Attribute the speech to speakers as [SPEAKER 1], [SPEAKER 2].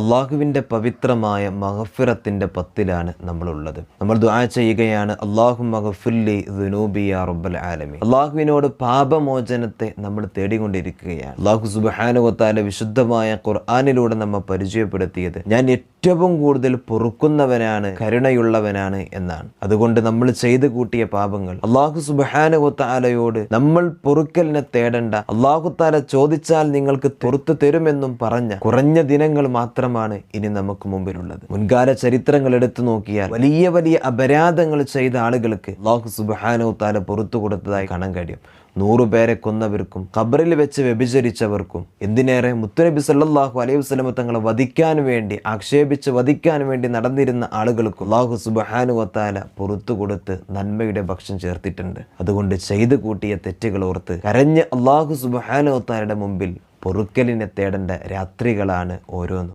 [SPEAKER 1] അള്ളാഹുവിന്റെ പവിത്രമായ മഹഫിറത്തിന്റെ പത്തിലാണ് നമ്മളുള്ളത്. നമ്മൾ ദുആ ചെയ്യുകയാണ് അള്ളാഹു മഹഫുല്ലി ദുനൂബിയ റബ്ബൽ ആലമി അള്ളാഹുവിനോട് പാപമോചനത്തെ നമ്മൾ തേടിക്കൊണ്ടിരിക്കുകയാണ്. അള്ളാഹു സുബാനുവത്താല വിശുദ്ധമായ ഖുർആാനിലൂടെ നമ്മൾ പരിചയപ്പെടുത്തിയത് ഞാൻ ഏറ്റവും കൂടുതൽ പൊറുക്കുന്നവനാണ് കരുണയുള്ളവനാണ് എന്നാണ്. അതുകൊണ്ട് നമ്മൾ ചെയ്തു കൂട്ടിയ പാപങ്ങൾ അള്ളാഹു സുബാനുവത്താലയോട് നമ്മൾ പൊറുക്കലിനെ തേടേണ്ട അള്ളാഹുത്താല ചോദിച്ചാൽ നിങ്ങൾക്ക് പുറത്തു തരുമെന്നും പറഞ്ഞ കുറഞ്ഞ ദിനങ്ങൾ മാത്രമാണ് ഇനി നമുക്ക് മുമ്പിലുള്ളത്. മുൻകാല ചരിത്രങ്ങൾ എടുത്തു നോക്കിയാൽ വലിയ വലിയ അപരാധങ്ങൾ ചെയ്ത ആളുകൾക്ക് അള്ളാഹു സുബാനോ താല പുറത്തു കൊടുത്തതായി കാണാൻ കഴിയും. നൂറു പേരെ കൊന്നവർക്കും ഖബറിൽ വെച്ച് വ്യഭിചരിച്ചവർക്കും എന്തിനേറെ മുത്തുനബി സല്ലാഹു അലൈഹി വസ്ലമ തങ്ങളെ വധിക്കാൻ വേണ്ടി ആക്ഷേപിച്ച് വധിക്കാൻ വേണ്ടി നടന്നിരുന്ന ആളുകൾക്ക് അള്ളാഹു സുബഹാനു വത്താല പുറത്തു കൊടുത്ത് നന്മയുടെ ഭക്ഷം ചേർത്തിട്ടുണ്ട്. അതുകൊണ്ട് ചെയ്തു കൂട്ടിയ തെറ്റുകൾ ഓർത്ത് കരഞ്ഞ് അള്ളാഹു സുബഹാനു വത്താലയുടെ മുമ്പിൽ പൊറുക്കലിനെ തേടേണ്ട രാത്രികളാണ് ഓരോന്നും.